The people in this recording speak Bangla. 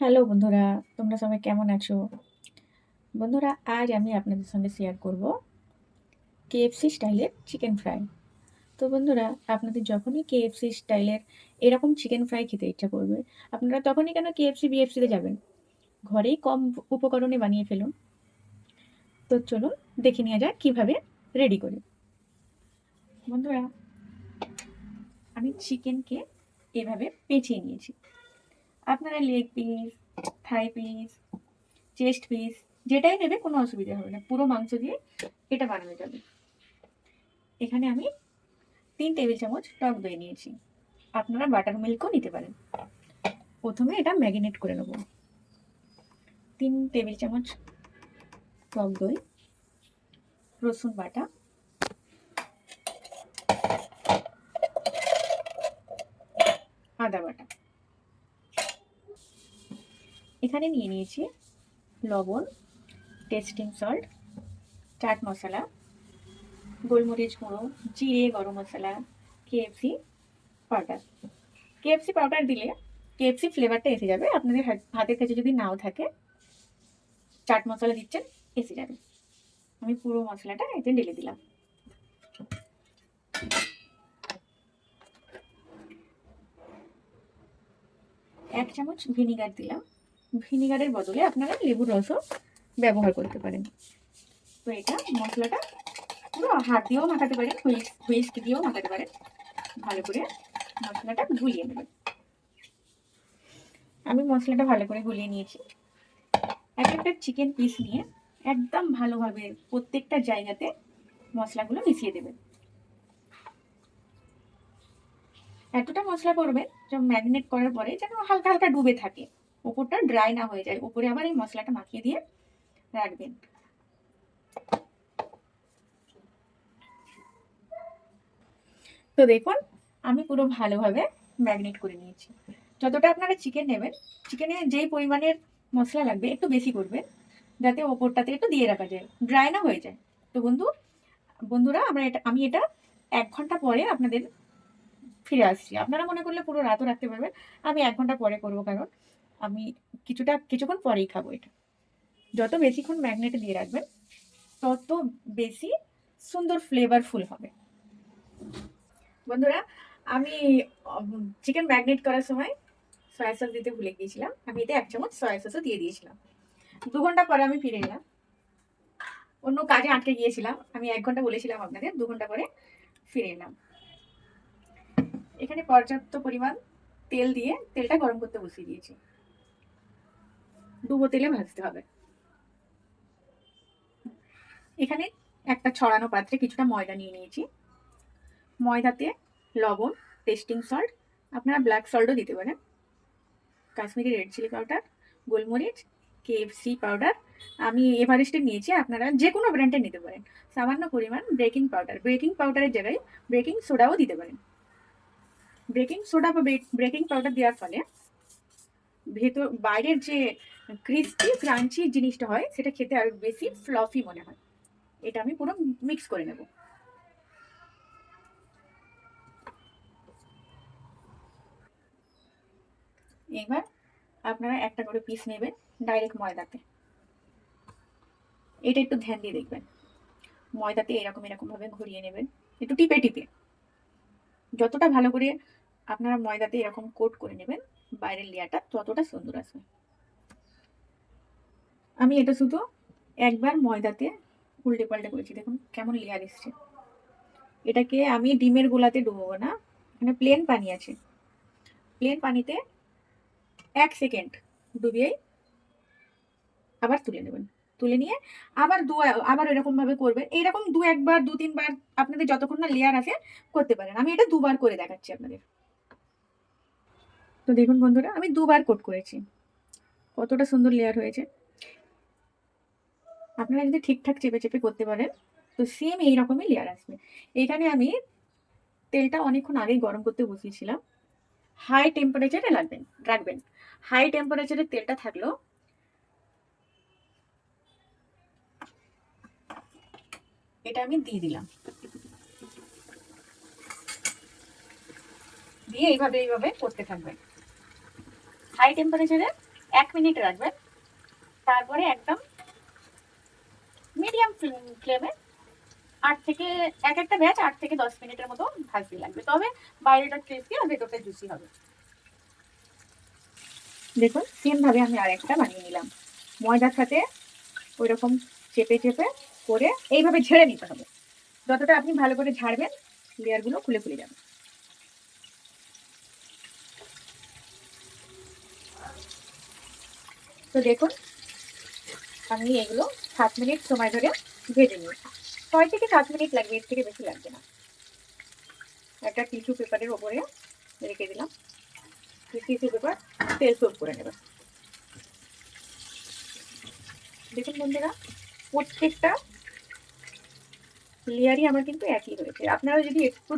হ্যালো বন্ধুরা, তোমরা সবাই কেমন আছো? বন্ধুরা আজ আমি আপনাদের সঙ্গে শেয়ার করব কেএফসি স্টাইলের চিকেন ফ্রাই। তো বন্ধুরা আপনাদের যখনই কেএফসি স্টাইলের এরকম চিকেন ফ্রাই খেতে ইচ্ছা করবে, আপনারা তখনই কেন কেএফসি, বিএফসিতে যাবেন? ঘরেই কম উপকরণে বানিয়ে ফেলুন। তো চলুন দেখে নেওয়া যাক কীভাবে রেডি করি। বন্ধুরা আমি চিকেনকে এভাবে পেঁচিয়ে নিয়েছি। আপনারা leg piece, thigh piece, chest piece যেটাই নেবে কোনো অসুবিধা হবে না। পুরো মাংস দিয়ে এটা বানানো যাবে। এখানে আমি তিন টেবিল চামচ টক দই নিয়েছি। আপনারা বাটার মিল্কও নিতে পারেন। প্রথমে এটা ম্যাগিনেট করে নেব। তিন টেবিল চামচ টক দই রসুন বাটা আদা বাটা এখানে নিয়ে নিয়েছি লবণ টেস্টিং সল্ট চাট মশলা গোলমরিচ গুঁড়ো, জিরে, গরম মশলা কেএফসি পাউডার কেএফসি পাউডার দিলে কেএফসি ফ্লেভারটা এসে যাবে। আপনাদের হাতের কাছে যদি নাও থাকে চাট মশলা দিচ্ছেন, এসে যাবে। আমি পুরো মশলাটা এতে ঢেলে দিলাম। এক চামচ ভিনিগার দিলাম। ভিনিগারের বদলে আপনারা লেবুর রসও ব্যবহার করতে পারেন। তো এটা মশলাটা পুরো হাত দিয়েও মাখাতে পারেন হুইস্ক দিয়েও মাখাতে পারেন। ভালো করে মশলাটা গুলিয়ে নেবেন। আমি মশলাটা ভালো করে গুলিয়ে নিয়েছি। এক একটা চিকেন পিস নিয়ে একদম ভালোভাবে প্রত্যেকটা জায়গাতে মশলাগুলো মিশিয়ে দেবেন। এতটা মশলা করবেন, যে ম্যারিনেট করার পরে যেন হালকা হালকা ডুবে থাকে। ওপরটা ড্রাই না হয়ে যায়। উপরে আবার এই মশলাটা মাখিয়ে দিয়ে রাখবেন। তো দেখুন, আমি পুরো ভালোভাবে ম্যাগনেট করে নিয়েছি। যতটা আপনারা চিকেন নেবেন চিকেনে যেই পরিমাণের মশলা লাগবে, একটু বেশি করবেন, যাতে ওপরটাতে একটু দিয়ে রাখা যায়। ড্রাই না হয়ে যায়। তো বন্ধু, বন্ধুরা, আমরা এটা, আমি এটা এক ঘণ্টা পরে আপনাদের ফিরে আসছি। আপনারা মনে করলে পুরো রাতও রাখতে পারবেন। আমি এক ঘণ্টা পরে করব কারণ আমি কিছুটা, কিছুক্ষণ পরেই খাব এটা। যত বেশিক্ষণ ম্যাগনেটে দিয়ে রাখবেন, তত বেশি সুন্দর ফ্লেভারফুল হবে। বন্ধুরা, আমি চিকেন ম্যাগনেট করার সময় সয়া সস দিতে ভুলে গিয়েছিলাম। আমি এতে এক চামচ সয়া সসও দিয়ে দিয়েছিলাম। দু ঘণ্টা পরে আমি ফিরে এলাম। অন্য কাজে আটকে গিয়েছিলাম। আমি এক ঘণ্টা বলেছিলাম আপনাদের, দু ঘণ্টা পরে ফিরে এলাম। এখানে পর্যাপ্ত পরিমাণ তেল দিয়ে তেলটা গরম করতে বসিয়ে দিয়েছি। ডুবো তেলে ভাজতে হবে। এখানে একটা ছড়ানো পাত্রে কিছুটা ময়দা নিয়ে নিয়েছি। ময়দাতে লবণ টেস্টিং সল্ট আপনারা ব্ল্যাক সল্টও দিতে পারেন। কাশ্মীরি রেড চিলি পাউডার গোলমরিচ কেএফসি পাউডার আমি এভারেস্টের নিয়েছি, আপনারা যে কোনো ব্র্যান্ডের নিতে পারেন। সামান্য পরিমাণ বেকিং পাউডার বেকিং পাউডারের জায়গায় বেকিং সোডাও দিতে পারেন। বেকিং সোডা বা বেকিং পাউডার দেওয়ার ফলে ভেতর, বাইরের যে ক্রিস্পি ক্রাঞ্চি জিনিসটা হয়, সেটা খেতে আরও বেশি ফ্লফি মনে হয়। এটা আমি পুরো মিক্স করে নেব। এবার আপনারা একটা করে পিস নেবেন ডাইরেক্ট ময়দাতে। এটা একটু ধ্যান দিয়ে দেখবেন। ময়দাতে এরকম এরকম ভাবে ঘুরিয়ে নেবেন। একটু টিপে টিপে। যতটা ভালো করে আপনারা ময়দাতে এরকম কোট করে নেবেন বাইরের লেয়ারটা ততটা সুন্দর আসবে আমি এটা শুধু একবার ময়দাতে উল্টে পাল্টে করেছি, দেখুন কেমন লেয়ার এসছে। এটাকে আমি ডিমের গোলাতে ডুববো না, এখানে প্লেন পানি আছে। প্লেন পানিতে এক সেকেন্ড ডুবিয়েই আবার তুলে নেবেন। তুলে নিয়ে আবার দু, আবার এরকম ভাবে করবেন এইরকম দু একবার, দু তিনবার আপনাদের যতক্ষণ না লেয়ার আছে করতে পারেন। আমি এটা দুবার করে দেখাচ্ছি আপনাদের। তো দেখুন বন্ধুরা, আমি দুবার কোট করেছি। কতটা সুন্দর লেয়ার হয়েছে। আপনারা যদি ঠিকঠাক চেপে চেপে করতে পারেন, তো সেম এই রকমই লেয়ার আসবে। এখানে আমি তেলটা অনেকক্ষণ আগেই গরম করতে বসিয়েছিলাম। হাই টেম্পারেচারে লাগবেন, রাখবেন। হাই টেম্পারেচারে তেলটা থাকল। এটা আমি দিয়ে দিলাম। দিয়ে এইভাবে এইভাবে করতে থাকবেন। হাই টেম্পারেচারে এক মিনিট রাখবেন তারপরে একদম মিডিয়াম ফ্লেমে আট থেকে, এক একটা ব্যাচ আট থেকে দশ মিনিটের মতো ভাজতে লাগবে। তবে বাইরেটা ক্রিসপি আর ভেতরটা জুসি হবে। দেখুন সেমভাবে আমি আর একটা বানিয়ে নিলাম। ময়দার সাথে ওই রকম চেপে চেপে করে এইভাবে ঝেড়ে নিতে হবে। যতটা আপনি ভালো করে ঝাড়বেন লেয়ারগুলো খুলে খুলে যাবে। তো দেখুন, আমি এগুলো সাত মিনিট সময় ধরে ভেজে নিয়েছি। ছয় থেকে সাত মিনিট লাগবে, এর থেকে বেশি লাগবে না। একটা টিস্যু পেপারের ওপরে রেখে দিলাম। টিস্যু পেপার তেল সোপ করে নেবে দেখুন বন্ধুরা, প্রত্যেকটা লেয়ারই আমার কিন্তু একই হয়েছে আপনারা যদি একটু